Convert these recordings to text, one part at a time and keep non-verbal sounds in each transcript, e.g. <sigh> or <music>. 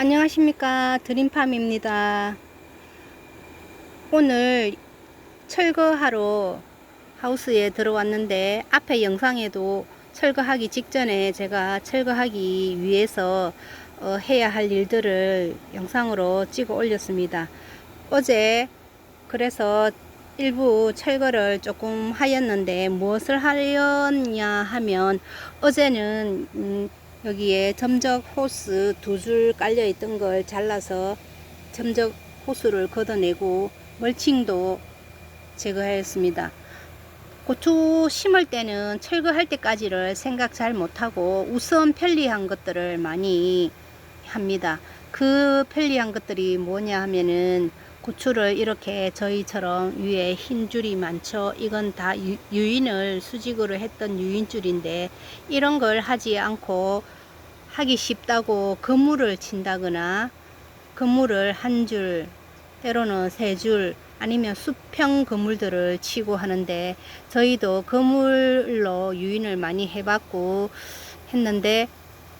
안녕하십니까. 드림팜입니다. 오늘 철거하러 하우스에 들어왔는데 앞에 영상에도 철거하기 직전에 제가 철거하기 위해서 어, 해야 할 일들을 영상으로 찍어 올렸습니다. 어제 그래서 일부 철거를 조금 하였는데 무엇을 하였냐 하면 어제는 음, 여기에 점적 호스 두 줄 깔려 있던 걸 잘라서 점적 호스를 걷어내고 멀칭도 제거하였습니다. 고추 심을 때는 철거할 때까지를 생각 잘 못하고 우선 편리한 것들을 많이 합니다. 그 편리한 것들이 뭐냐 하면은 고추를 이렇게 저희처럼 위에 흰 줄이 많죠. 이건 다 유, 유인을 수직으로 했던 유인줄인데 이런 걸 하지 않고 하기 쉽다고 그물을 친다거나 그물을 한 줄, 때로는 세 줄, 아니면 수평 그물들을 치고 하는데 저희도 그물로 유인을 많이 해봤고 했는데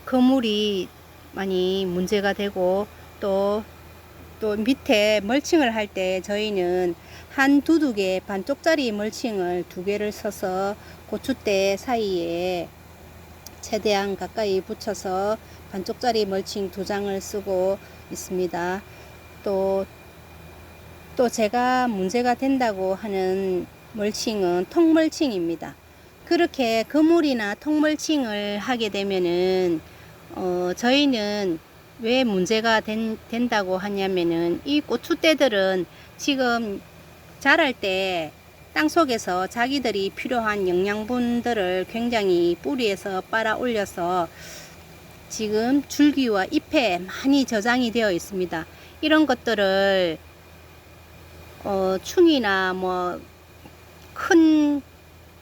그물이 많이 문제가 되고 또 또 밑에 멀칭을 할 때 저희는 한 두둑에 반쪽짜리 멀칭을 두 개를 써서 고추대 사이에 최대한 가까이 붙여서 반쪽짜리 멀칭 두 장을 쓰고 있습니다. 또, 또 제가 문제가 된다고 하는 멀칭은 통멀칭입니다. 그렇게 그물이나 통멀칭을 하게 되면은, 어, 저희는 왜 문제가 된, 된다고 하냐면은 이 고추대들은 지금 자랄 때 땅속에서 자기들이 필요한 영양분들을 굉장히 뿌리에서 빨아 올려서 지금 줄기와 잎에 많이 저장이 되어 있습니다. 이런 것들을 어, 충이나 뭐 큰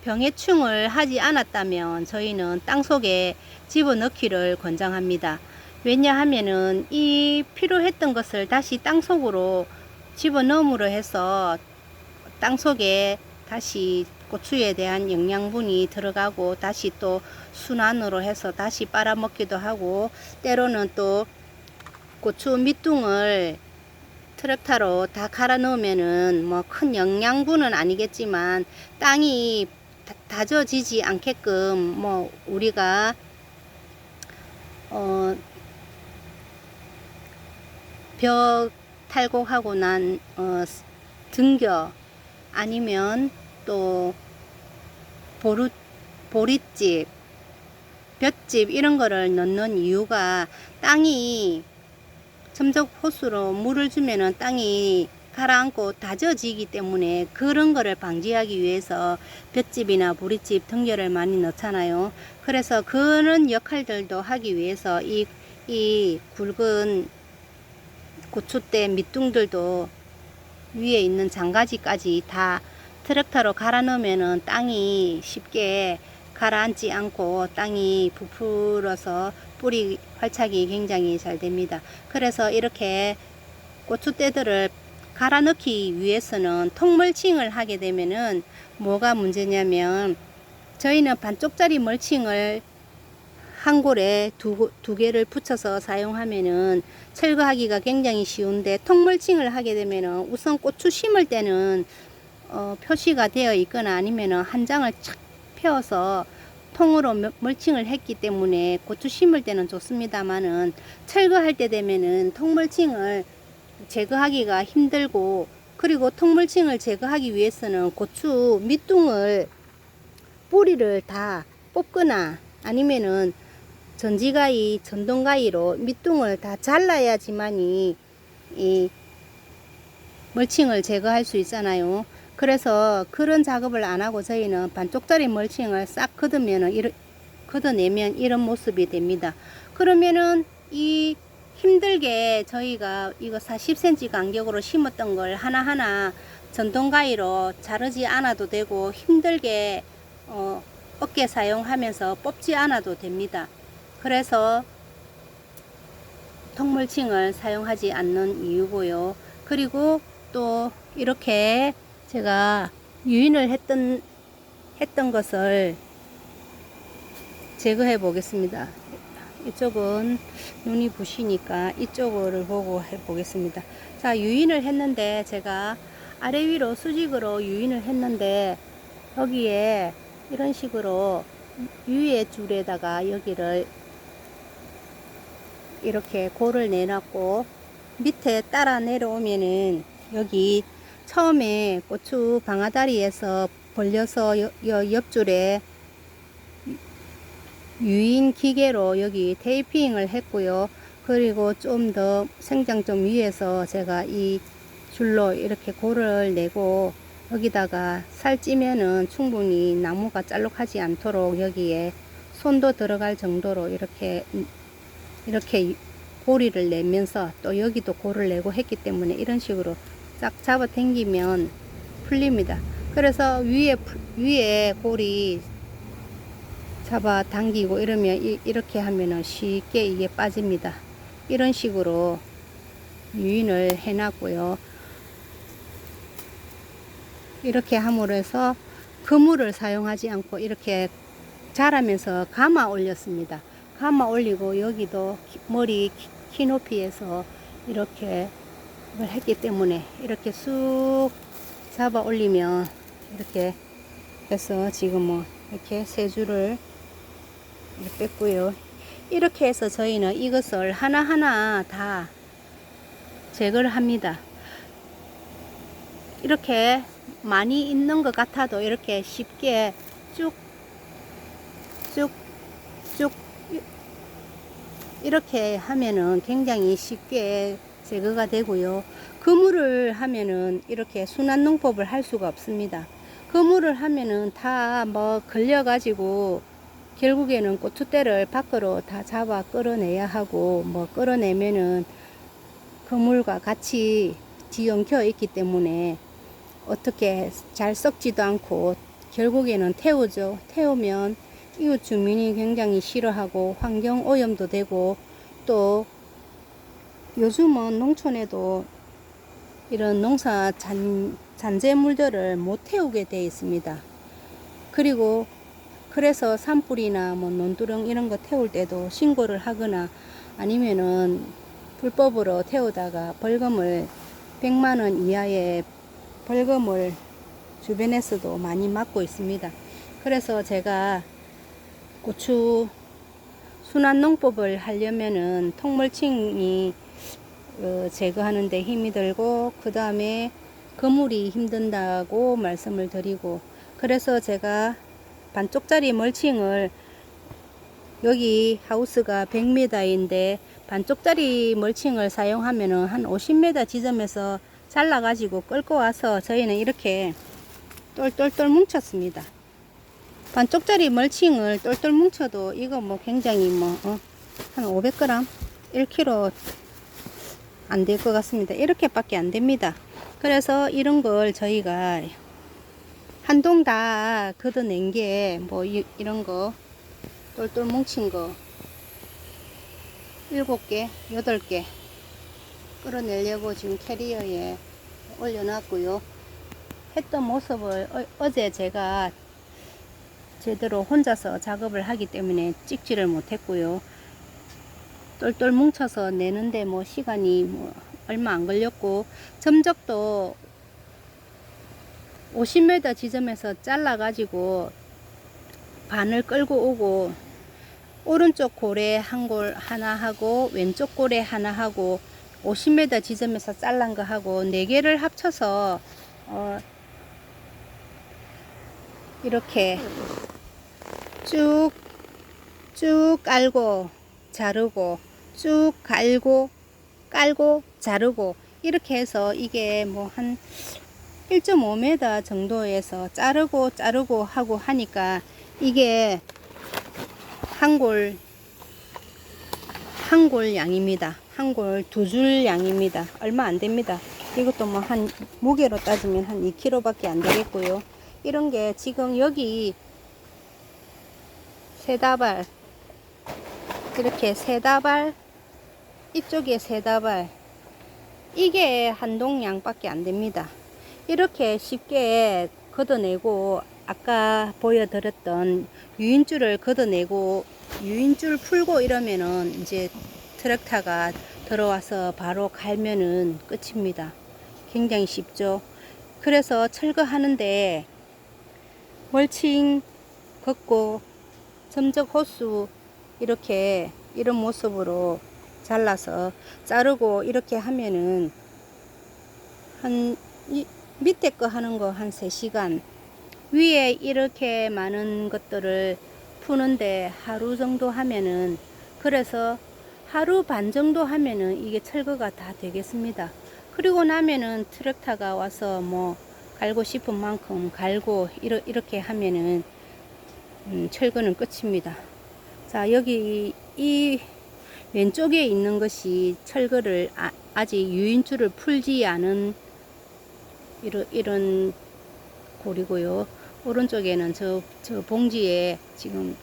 병해충을 하지 않았다면 저희는 땅속에 집어넣기를 권장합니다. 왜냐하면은 이 필요했던 것을 다시 땅속으로 집어넣음으로 해서 땅속에 다시 고추에 대한 영양분이 들어가고 다시 또 순환으로 해서 다시 빨아먹기도 하고 때로는 또 고추 밑둥을 트랙터로 다 갈아 넣으면은 뭐 큰 영양분은 아니겠지만 땅이 다- 다져지지 않게끔 뭐 우리가 어 벽 탈곡하고 난 어, 등겨 아니면 또 보루, 보릿집, 볏집 이런 거를 넣는 이유가 땅이 점적 호수로 물을 주면은 땅이 가라앉고 다져지기 때문에 그런 거를 방지하기 위해서 볏집이나 보릿집 등겨를 많이 넣잖아요. 그래서 그런 역할들도 하기 위해서 이, 이 굵은 고추대 밑둥들도 위에 있는 장가지까지 다 트랙터로 갈아 넣으면은 땅이 쉽게 가라앉지 않고 땅이 부풀어서 뿌리 활착이 굉장히 잘 됩니다. 그래서 이렇게 고추대들을 갈아 넣기 위해서는 통멀칭을 하게 되면은 뭐가 문제냐면 저희는 반쪽짜리 멀칭을 한 골에 두, 두 개를 붙여서 사용하면은 철거하기가 굉장히 쉬운데 통멀칭을 하게 되면은 우선 고추 심을 때는 어, 표시가 되어 있거나 아니면은 한 장을 착 펴서 통으로 멀- 멀칭을 했기 때문에 고추 심을 때는 좋습니다만은 철거할 때 되면은 통멀칭을 제거하기가 힘들고 그리고 통물층을 제거하기 위해서는 고추 밑둥을 뿌리를 다 뽑거나 아니면은 전지가위, 전동가위로 밑둥을 다 잘라야지만이 이 멀칭을 제거할 수 있잖아요. 그래서 그런 작업을 안 하고 저희는 반쪽짜리 멀칭을 싹 걷으면은 이렇 걷어내면 이런 모습이 됩니다. 그러면은 이 힘들게 저희가 이거 40cm 간격으로 심었던 걸 하나하나 전동가위로 자르지 않아도 되고 힘들게 어, 어깨 사용하면서 뽑지 않아도 됩니다. 그래서 통물칭을 사용하지 않는 이유고요. 그리고 또 이렇게 제가 유인을 했던 했던 것을 제거해 보겠습니다. 이쪽은 눈이 부시니까 이쪽을 보고 해 보겠습니다. 자, 유인을 했는데 제가 아래 위로 수직으로 유인을 했는데 여기에 이런 식으로 위에 줄에다가 여기를 이렇게 골을 내놨고 밑에 따라 내려오면은 여기 처음에 고추 방아다리에서 벌려서 옆줄에 유인 기계로 여기 테이핑을 했고요. 그리고 좀 더 생장 좀 위에서 제가 이 줄로 이렇게 골을 내고 여기다가 살찌면은 충분히 나무가 짤록하지 않도록 여기에 손도 들어갈 정도로 이렇게 이렇게 고리를 내면서 또 여기도 고를 내고 했기 때문에 이런 식으로 쫙 잡아 당기면 풀립니다. 그래서 위에 풀- 위에 골이 잡아 당기고 이러면 이, 이렇게 하면은 쉽게 이게 빠집니다. 이런 식으로 유인을 해놨고요. 이렇게 함으로 해서 그물을 사용하지 않고 이렇게 자라면서 감아 올렸습니다. 감아 올리고 여기도 키- 머리 키- 키높이에서 이렇게 을 했기 때문에 이렇게 쑥 잡아 올리면 이렇게 해서 지금 뭐 이렇게 세 줄을 뺐고요. 이렇게 해서 저희는 이것을 하나하나 다 제거를 합니다. 이렇게 많이 있는 것 같아도 이렇게 쉽게 쭉, 쭉, 쭉, 이렇게 하면은 굉장히 쉽게 제거가 되고요. 그물을 하면은 이렇게 순환 농법을 할 수가 없습니다. 그물을 하면은 다 뭐 걸려가지고 결국에는 고추대를 밖으로 다 잡아 끌어내야 하고 뭐 끌어내면은 그물과 같이 뒤엉켜 있기 때문에 어떻게 잘 썩지도 않고 결국에는 태우죠. 태우면 이웃 주민이 굉장히 싫어하고 환경 오염도 되고 또 요즘은 농촌에도 이런 농사 잔, 잔재물들을 못 태우게 되어 있습니다. 그리고 그래서 산불이나 뭐 논두렁 이런 거 태울 때도 신고를 하거나 아니면은 불법으로 태우다가 벌금을 100만 원 이하의 벌금을 주변에서도 많이 맞고 있습니다. 그래서 제가 고추 순환 농법을 하려면은 통물층이 어, 제거하는데 힘이 들고 그 다음에 그물이 힘든다고 말씀을 드리고 그래서 제가 반쪽짜리 멀칭을 여기 하우스가 100m인데 반쪽짜리 멀칭을 사용하면은 한 50m 지점에서 잘라 가지고 끌고 와서 저희는 이렇게 똘똘똘 뭉쳤습니다. 반쪽짜리 멀칭을 똘똘 뭉쳐도 이거 뭐 굉장히 뭐한 500g 1kg 안 될 것 같습니다. 이렇게밖에 안 됩니다. 그래서 이런 걸 저희가 한 동 다 걷어낸 게 뭐 이런 거 똘똘 뭉친 거 일곱 개, 여덟 개 끌어내려고 지금 캐리어에 올려놨고요. 했던 모습을 어, 제 제가 제대로 혼자서 작업을 하기 때문에 찍지를 못했고요. 똘똘 뭉쳐서 내는데 뭐 시간이 뭐 얼마 안 걸렸고 점적도 50m 지점에서 잘라 가지고 반을 끌고 오고 오른쪽 고래 한 골 하나 하고 왼쪽 고래 하나 하고 50m 지점에서 잘란 거 하고 네 개를 합쳐서 어 이렇게 쭉 쭉 깔고 자르고 쭉 갈고 깔고 자르고 이렇게 해서 이게 뭐 한 1.5m 정도에서 자르고 자르고 하고 하니까 이게 한 골, 한 골 양입니다. 한 골 두 줄 양입니다. 얼마 안 됩니다. 이것도 뭐 한, 무게로 따지면 한 2kg 밖에 안 되겠고요. 이런 게 지금 여기 세 다발, 이렇게 세 다발, 이쪽에 세 다발, 이게 한동 양밖에 안 됩니다. 이렇게 쉽게 걷어내고 아까 보여드렸던 유인줄을 걷어내고 유인줄 풀고 이러면은 이제 트랙터가 들어와서 바로 갈면은 끝입니다. 굉장히 쉽죠. 그래서 철거하는데 멀칭 걷고 점적 호수 이렇게 이런 모습으로 잘라서 자르고 이렇게 하면은 한 이, 밑에 거 하는 거 한 3시간 위에 이렇게 많은 것들을 푸는데 하루 정도 하면은 그래서 하루 반 정도 하면은 이게 철거가 다 되겠습니다. 그리고 나면은 트랙터가 와서 뭐 갈고 싶은 만큼 갈고 이렇게 하면은 음, 철거는 끝입니다. 자 여기 이 왼쪽에 있는 것이 철거를 아, 아직 유인줄을 풀지 않은 이런, 이런 골이고요. 오른쪽에는 저, 저 봉지에 지금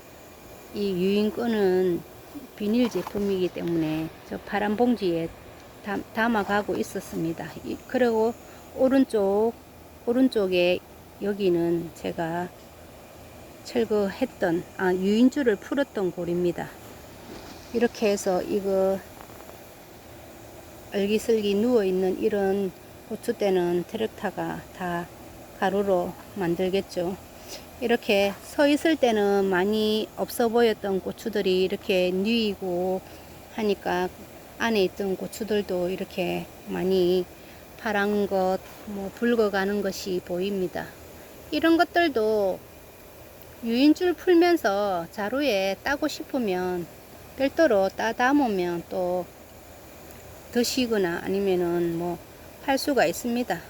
이 유인권은 비닐 제품이기 때문에 저 파란 봉지에 담, 담아가고 있었습니다. 이- 그리고 오른쪽, 오른쪽에 여기는 제가 철거했던, 아, 유인줄을 풀었던 골입니다. 이렇게 해서 이거 얼기설기 누워있는 이런 고추대는 트랙터가 다 가루로 만들겠죠. 이렇게 서 있을 때는 많이 없어 보였던 고추들이 이렇게 누이고 하니까 안에 있던 고추들도 이렇게 많이 파란 것, 뭐 붉어가는 것이 보입니다. 이런 것들도 유인줄 풀면서 자루에 따고 싶으면 별도로 따 담으면 또 드시거나 아니면은 뭐 팔 수가 있습니다.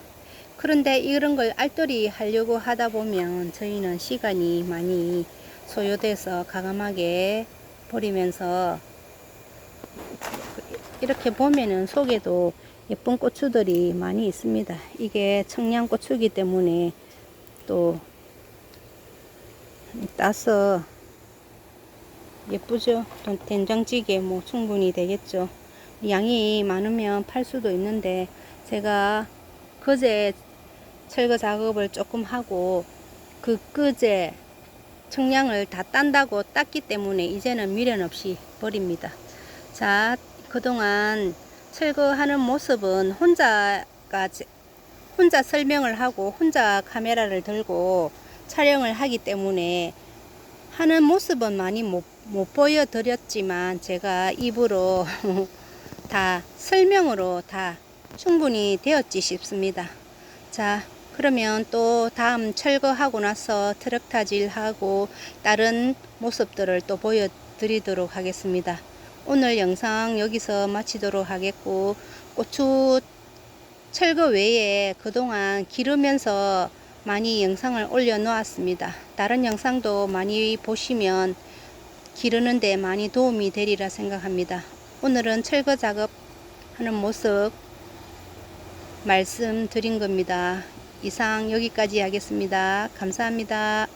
그런데 이런 걸 알뜰히 하려고 하다 보면 저희는 시간이 많이 소요돼서 가감하게 버리면서 이렇게 보면은 속에도 예쁜 고추들이 많이 있습니다. 이게 청양고추기 때문에 또 따서 예쁘죠? 또 된장찌개 뭐 충분히 되겠죠. 양이 많으면 팔 수도 있는데 제가 그제 철거 작업을 조금 하고 그 그제 청량을 다 딴다고 땄기 때문에 이제는 미련 없이 버립니다. 자, 그동안 철거하는 모습은 혼자가 제- 혼자 설명을 하고 혼자 카메라를 들고 촬영을 하기 때문에 하는 모습은 많이 못, 못 보여드렸지만 제가 입으로 <laughs> 다 설명으로 다 충분히 되었지 싶습니다. 자, 그러면 또 다음 철거하고 나서 트럭 타질하고 다른 모습들을 또 보여드리도록 하겠습니다. 오늘 영상 여기서 마치도록 하겠고 고추 철거 외에 그동안 기르면서 많이 영상을 올려 놓았습니다. 다른 영상도 많이 보시면 기르는데 많이 도움이 되리라 생각합니다. 오늘은 철거 작업 하는 모습 말씀드린 겁니다. 이상 여기까지 하겠습니다. 감사합니다.